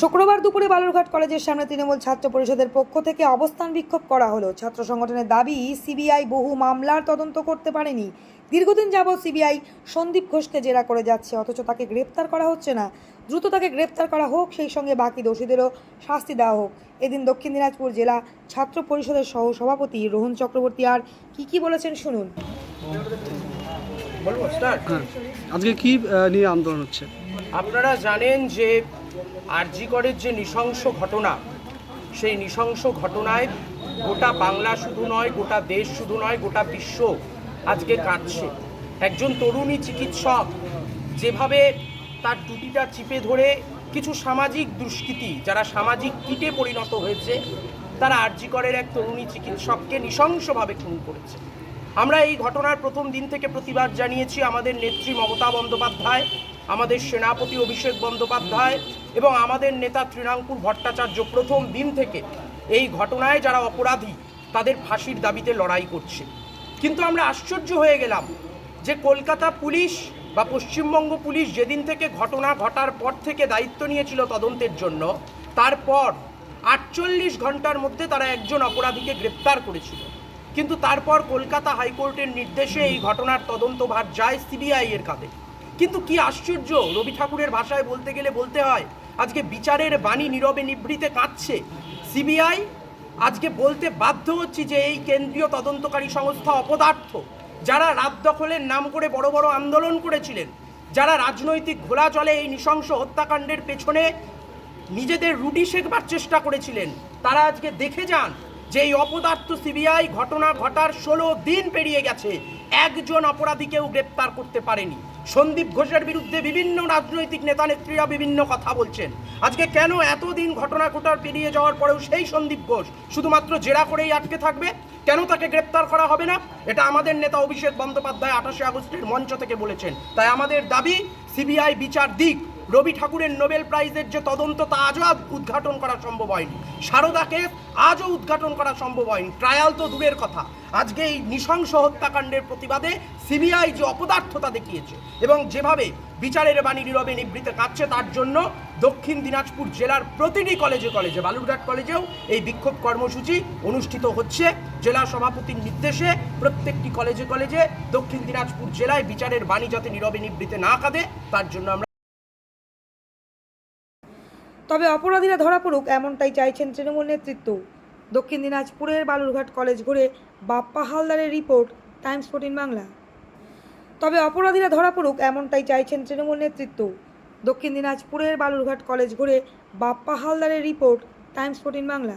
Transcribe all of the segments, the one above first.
শুক্রবার দুপুরে বালুরঘাট কলেজের সামনে তৃণমূল ছাত্র পরিষদের পক্ষ থেকে অবস্থান বিক্ষোভ করা হলো। ছাত্র সংগঠনের দাবি সিবিআই বহু মামলার তদন্ত করতে পারেনি। দীর্ঘদিন যাবৎ সিবিআই সন্দীপ ঘোষকে জেরা করে যাচ্ছে অথচ তাকে গ্রেপ্তার করা হচ্ছে না। দ্রুত তাকে গ্রেপ্তার করা হোক সেই সঙ্গে বাকি দোষীদেরও শাস্তি দেওয়া হোক। এদিন দক্ষিণ দিনাজপুর জেলা ছাত্র পরিষদের সহ সভাপতি রোহন চক্রবর্তী আর কি কি বলেছেন শুনুন। বলব স্টার্ট হ্যাঁ। আজকে কি নিয়ে আন্দোলন হচ্ছে? আপনারা জানেন যে আরজিকরের যে নৃশংস ঘটনা, সেই নৃশংস ঘটনায় গোটা বাংলা শুধু নয়, গোটা দেশ শুধু নয়, গোটা বিশ্ব আজকে কাঁদছে। একজন তরুণী চিকিৎসক যেভাবে তার টুটিটা চিপে ধরে কিছু সামাজিক দুষ্কৃতি, যারা সামাজিক কীটে পরিণত হয়েছে, তারা আরজিকরের এক তরুণী চিকিৎসককে নৃশংসভাবে খুন করেছে। আমরা এই ঘটনার প্রথম দিন থেকে প্রতিবাদ জানিয়েছি আমাদের নেত্রী মমতা বন্দ্যোপাধ্যায়, আমাদের সেনাপতি অভিষেক বন্দ্যোপাধ্যায় এবং আমাদের নেতা তৃণাঙ্কুর ভট্টাচার্য প্রথম দিন থেকে এই ঘটনায় যারা অপরাধী, তাদের ফাঁসির দাবিতে লড়াই করছে। কিন্তু আমরা আশ্চর্য হয়ে গেলাম যে কলকাতা পুলিশ বা পশ্চিমবঙ্গ পুলিশ যেদিন থেকে ঘটনা ঘটার পর থেকে দায়িত্ব নিয়েছিল তদন্তের জন্য, তারপর আটচল্লিশ ঘণ্টার মধ্যে তারা একজন অপরাধীকে গ্রেপ্তার করেছিল। কিন্তু তারপর কলকাতা হাইকোর্টের নির্দেশে এই ঘটনার তদন্তভার যায় সিবিআই এর কাঁধে। কিন্তু কি আশ্চর্য, রবি ঠাকুরের ভাষায় বলতে গেলে বলতে হয় আজকে বিচারের বাণী নীরবে নিভৃতে কাঁদছে। সিবিআই আজকে বলতে বাধ্য হচ্ছি যে এই কেন্দ্রীয় তদন্তকারী সংস্থা অপদার্থ, যারা রাত দখলের নাম করে বড় বড় আন্দোলন করেছিলেন, যারা রাজনৈতিক ঘোলা জলে এই নৃশংস হত্যাকাণ্ডের পেছনে নিজেদের রুটি শেখবার চেষ্টা করেছিলেন, তারা আজকে দেখে যান যে এই অপদার্থ সিবিআই ঘটনা ঘটার ষোলো দিন পেরিয়ে গেছে, একজন অপরাধীকেও গ্রেপ্তার করতে পারেনি। সন্দীপ ঘোষের বিরুদ্ধে বিভিন্ন রাজনৈতিক নেতা নেত্রীরা বিভিন্ন কথা বলছেন। আজকে কেন এতদিন ঘটনা ঘটার পেরিয়ে যাওয়ার পরেও সেই সন্দীপ ঘোষ শুধুমাত্র জেরা করেই আটকে থাকবে? কেন তাকে গ্রেপ্তার করা হবে না? এটা আমাদের নেতা অভিষেক বন্দ্যোপাধ্যায় আঠাশে আগস্টের মঞ্চ থেকে বলেছেন। তাই আমাদের দাবি, সিবিআই বিচার দিক। রবি ঠাকুরের নোবেল প্রাইজের যে তদন্ত তা আজও উদ্ঘাটন করা সম্ভব হয়নি। সারদাকে আজও উদ্ঘাটন করা সম্ভব হয়নি। ট্রায়াল তো দূরের কথা। আজকে এই নৃশংস হত্যাকাণ্ডের প্রতিবাদে সিবিআই যে অপদার্থতা দেখিয়েছে এবং যেভাবে বিচারের বাণী নীরবে নিবৃতে কাঁদছে, তার জন্য দক্ষিণ দিনাজপুর জেলার প্রতিটি কলেজে কলেজে, বালুরঘাট কলেজেও এই বিক্ষোভ কর্মসূচি অনুষ্ঠিত হচ্ছে। জেলা সভাপতির নির্দেশে প্রত্যেকটি কলেজে কলেজে দক্ষিণ দিনাজপুর জেলায় বিচারের বাণী যাতে নীরবে নিবৃতে না কাঁদে, তার জন্য আমরা তবে অপরাধীরা ধরা পড়ুক, এমনটাই চাইছেন তৃণমূল নেতৃত্ব। দক্ষিণ দিনাজপুরের বালুরঘাট কলেজ ঘুরে বাপ্পা হালদারের রিপোর্ট, টাইমস ফোর্টিন বাংলা। তবে অপরাধীরা ধরা পড়ুক, এমনটাই চাইছেন তৃণমূল নেতৃত্ব। দক্ষিণ দিনাজপুরের বালুরঘাট কলেজ ঘুরে বাপ্পা হালদারের রিপোর্ট, টাইমস ফোর্টিন বাংলা।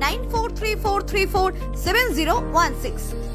9434347016.